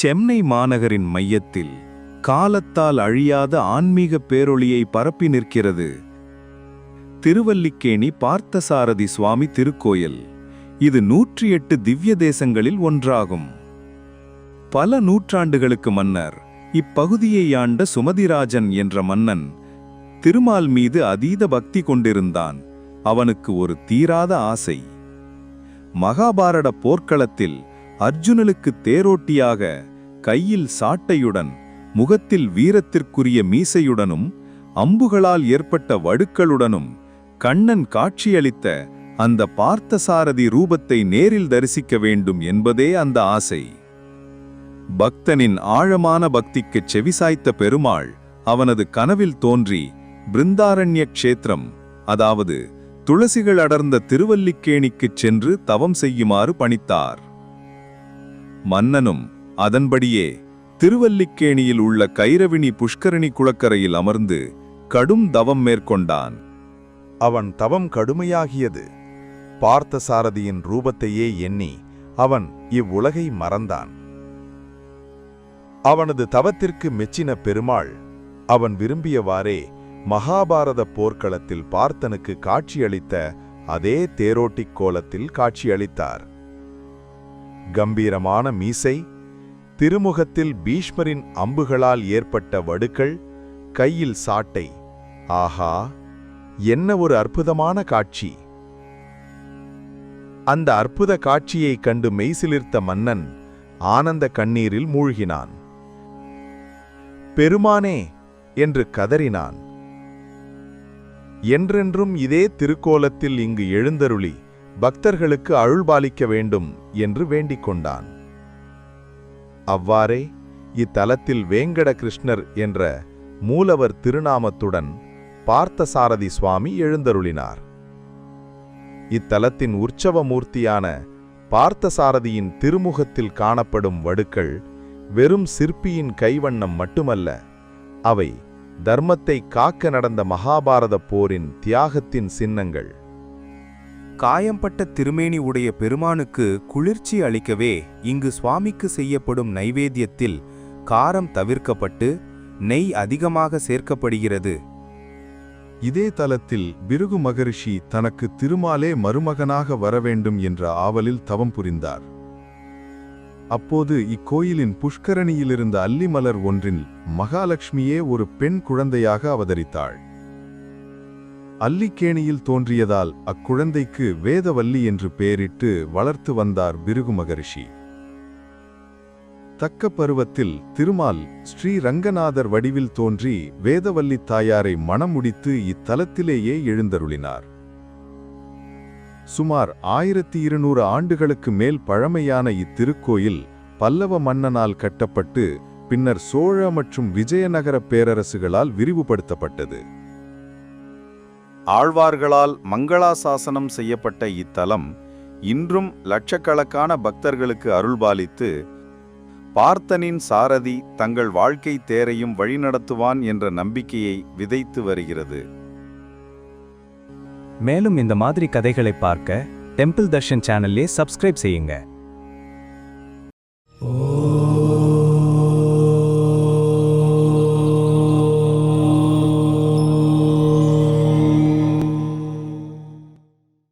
சென்னை மாநகரின் மையத்தில் காலத்தால் அழியாத ஆன்மீக பேரொளியை பரப்பி நிற்கிறது திருவல்லிக்கேணி பார்த்தசாரதி சுவாமி திருக்கோயில். இது நூற்றி எட்டு திவ்ய தேசங்களில் ஒன்றாகும். பல நூற்றாண்டுகளுக்கு மன்னர் இப்பகுதியை ஆண்ட சுமதிராஜன் என்ற மன்னன் திருமால் மீது அதீத பக்தி கொண்டிருந்தான். அவனுக்கு ஒரு தீராத ஆசை. மகாபாரத போர்க்களத்தில் அர்ஜுனனுக்கு தேரோட்டியாக கையில் சாட்டையுடன் முகத்தில் வீரத்திற்குரிய மீசையுடனும் அம்புகளால் ஏற்பட்ட வடுக்களுடனும் கண்ணன் காட்சியளித்த அந்த பார்த்தசாரதி ரூபத்தை நேரில் தரிசிக்க வேண்டும் என்பதே அந்த ஆசை. பக்தனின் ஆழமான பக்திக்குச் செவிசாய்த்த பெருமாள் அவனது கனவில் தோன்றி பிருந்தாரண்ய க்ஷேத்திரம் அதாவது துளசிகள் அடர்ந்த திருவல்லிக்கேணிக்குச் சென்று தவம் செய்யுமாறு பணித்தார். மன்னனும் அதன்படியே திருவல்லிக்கேணியில் உள்ள கைரவினி புஷ்கரணி குளக்கரையில் அமர்ந்து கடும் தவம் மேற்கொண்டான். அவன் தவம் கடுமையாகியது. பார்த்தசாரதியின் ரூபத்தையே எண்ணி அவன் இவ்வுலகை மறந்தான். அவனது தவத்திற்கு மெச்சின பெருமாள் அவன் விரும்பியவாறே மகாபாரத போர்க்களத்தில் பார்த்தனுக்கு காட்சியளித்த அதே தேரோட்டிக் கோலத்தில் காட்சியளித்தார். கம்பீரமான மீசை திருமுகத்தில் பீஷ்மரின் அம்புகளால் ஏற்பட்ட வடுக்கள் கையில் சாட்டை. ஆஹா என்ன ஒரு அற்புதமான காட்சி. அந்த அற்புத காட்சியைக் கண்டு மெய்சிலிர்த்த மன்னன் ஆனந்த கண்ணீரில் மூழ்கினான். பெருமானே! என்று கதறினான். என்றென்றும் இதே திருக்கோலத்தில் இங்கு எழுந்தருளி பக்தர்களுக்கு அருள்பாலிக்க வேண்டும் என்று வேண்டிக் கொண்டான். அவ்வாறே இத்தலத்தில் வேங்கட கிருஷ்ணர் என்ற மூலவர் திருநாமத்துடன் பார்த்தசாரதி சுவாமி எழுந்தருளினார். இத்தலத்தின் உற்சவ மூர்த்தியான பார்த்தசாரதியின் திருமுகத்தில் காணப்படும் வடுக்கள் வெறும் சிற்பியின் கைவண்ணம் மட்டுமல்ல அவை தர்மத்தை காக்க நடந்த மகாபாரத போரின் தியாகத்தின் சின்னங்கள். காயம்பட்ட திருமேனி உடைய பெருமானுக்கு குளிர்ச்சி அளிக்கவே இங்கு சுவாமிக்கு செய்யப்படும் நைவேத்தியத்தில் காரம் தவிர்க்கப்பட்டு நெய் அதிகமாக சேர்க்கப்படுகிறது. இதே தலத்தில் பிருகு மகரிஷி தனக்கு திருமாலே மருமகனாக வரவேண்டும் என்ற ஆவலில் தவம் புரிந்தார். அப்போது இக்கோயிலின் புஷ்கரணியிலிருந்த அல்லிமலர் ஒன்றில் மகாலட்சுமியே ஒரு பெண் குழந்தையாக அவதரித்தாள். அல்லிக்கேணியில் தோன்றியதால் அக்குழந்தைக்கு வேதவல்லி என்று பெயரிட்டு வளர்த்து வந்தார் பிருகு மகரிஷி தக்க பருவத்தில் திருமால் ஸ்ரீ ரங்கநாதர் வடிவில் தோன்றி வேதவல்லி தாயாரை மணமுடித்து இத்தலத்திலேயே எழுந்தருளினார். சுமார் ஆயிரத்தி இருநூறு ஆண்டுகளுக்கு மேல் பழமையான இத்திருக்கோயில் பல்லவ மன்னனால் கட்டப்பட்டு பின்னர் சோழ மற்றும் விஜயநகர பேரரசுகளால் விரிவுபடுத்தப்பட்டது. ஆழ்வார்களால் மங்களாசாசனம் செய்யப்பட்ட இத்தலம் இன்றும் லட்சக்கணக்கான பக்தர்களுக்கு அருள்பாலித்து பார்த்தனின் சாரதி தங்கள் வாழ்க்கை தேரையும் வழிநடத்துவான் என்ற நம்பிக்கையை விதைத்து வருகிறது. மேலும் இந்த மாதிரி கதைகளை பார்க்க டெம்பிள் தர்ஷன் சேனல்லே சப்ஸ்கிரைப் செய்யுங்க.